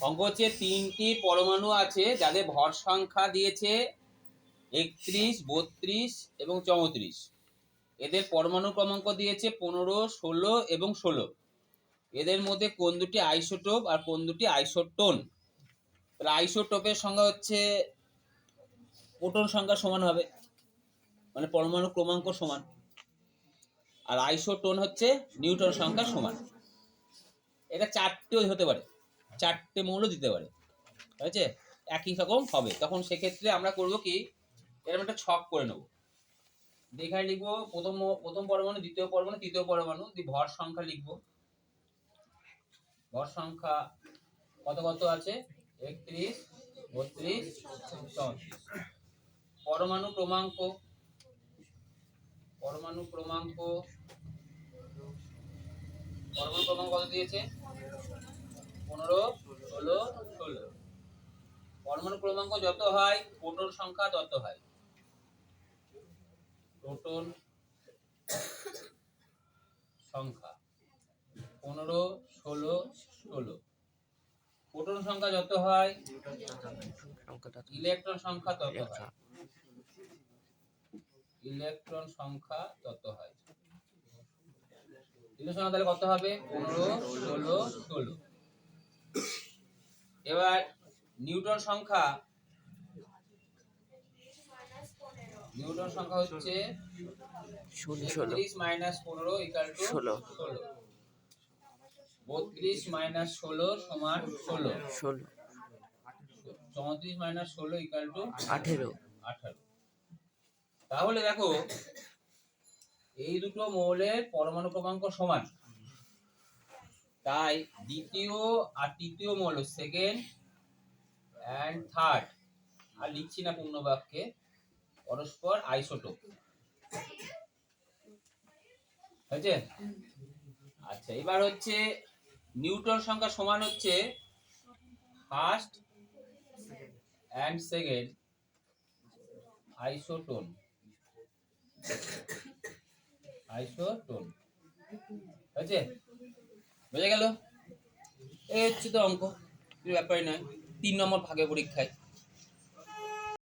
অঙ্ক হচ্ছে তিনটি পরমাণু আছে যাদের ভর সংখ্যা দিয়েছে একত্রিশ, বত্রিশ এবং চৌত্রিশ। এদের পরমাণু ক্রমাঙ্ক দিয়েছে পনেরো, ষোলো এবং ষোলো। এদের মধ্যে কোন দুটি আইসোটোপ আর কোন দুটি আইসোটোন? তাহলে আইসোটোপের সংখ্যা হচ্ছে, প্রোটন সংখ্যা সমান হবে মানে পরমাণু ক্রমাঙ্ক সমান। আর আইসোটোন হচ্ছে নিউটন সংখ্যা সমান। এটা চারটেও হতে পারে। চারটে মৌলও দিতে পারে। ঠিক আছে? একই রকম হবে। তখন সেক্ষেত্রে আমরা করব কি? এরকম একটা ছক করে নেব। এখানে লিখব প্রথম প্রথম পরমাণু, দ্বিতীয় পরমাণু, তৃতীয় পরমাণু। দিয়ে ভর সংখ্যা লিখব। ভর সংখ্যা কত কত আছে? একত্রিশ, বত্রিশ, চৌত্রিশ। পরমাণু ক্রমাঙ্ক পরমাণু ক্রমাঙ্ক পরমাণু ক্রমাঙ্ক কত দিয়েছে? পনেরো ষোলো ষোলো। পরমাণু ক্রমাঙ্ক যত হয় প্রোটন সংখ্যা তত হয়। প্রোটন সংখ্যা পনেরো ষোলো ষোলো। প্রোটন সংখ্যা যত হয় ইলেকট্রন সংখ্যা তত হয়। ইলেকট্রন। সংখ্যা তত হয়। ইলেকট্রন সংখ্যা তাহলে কত হবে? পনেরো ষোলো ষোলো। এবার নিউটন সংখ্যা নিউটন সংখ্যা হচ্ছে মাইনাস পনেরো ইকাল টু ষোলো। ষোলো। বত্রিশ মাইনাস ষোলো সমান ষোলো। ষোলো। চৌত্রিশ মাইনাস ষোলো ইকাল টু আঠেরো। আঠারো। তাহলে দেখো এই দুটো মৌলের পরমাণু ক্রমাঙ্ক সমান। তাই দ্বিতীয় আর তৃতীয় মৌল সেকেন্ড অ্যান্ড থার্ড আর লিখছি না পূর্ণ বাক্যে, পরস্পর আইসোটোপ হয়েছে? আচ্ছা এবার হচ্ছে নিউটন সংখ্যা সমান হচ্ছে first and second isotone isotone হয়েছে? বুঝে গেল? এই হচ্ছে তো অঙ্ক ব্যাপারই নয়। তিন নম্বর ভাগে পরীক্ষায়।